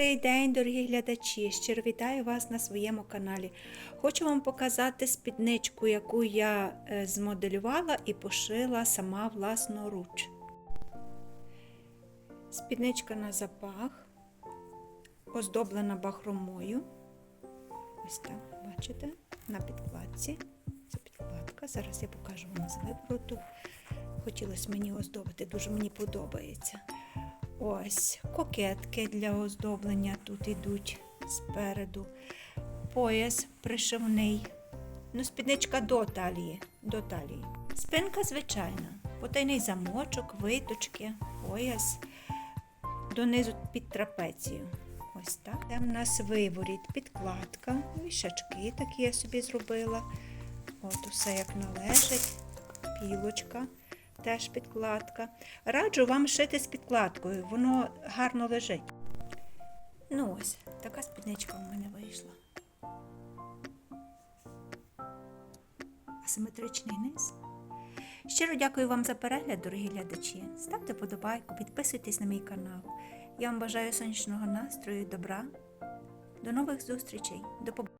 Добрий день, дорогі глядачі! Щиро вітаю вас на своєму каналі. Хочу вам показати спідничку, яку я е, змоделювала і пошила сама власноруч. Спідничка на запах, оздоблена бахромою. Ось так, бачите, на підкладці. Це підкладка. Зараз я покажу вам з вивороту. Хотілося мені оздобити, дуже мені подобається. Ось кокетки для оздоблення тут йдуть спереду. Пояс пришивний. Ну, спідничка до талії. До талії. Спинка звичайна. Потайний замочок, виточки, пояс донизу під трапецію. Ось так. Там у нас виворіт, підкладка, вішачки такі я собі зробила. От усе як належить, пілочка теж підкладка. Раджу вам шити з підкладкою, воно гарно лежить. Ну ось, така спідничка у мене вийшла. Асиметричний низ. Щиро дякую вам за перегляд, дорогі глядачі. Ставте подобайку, підписуйтесь на мій канал. Я вам бажаю сонячного настрою, добра. До нових зустрічей. До побачення.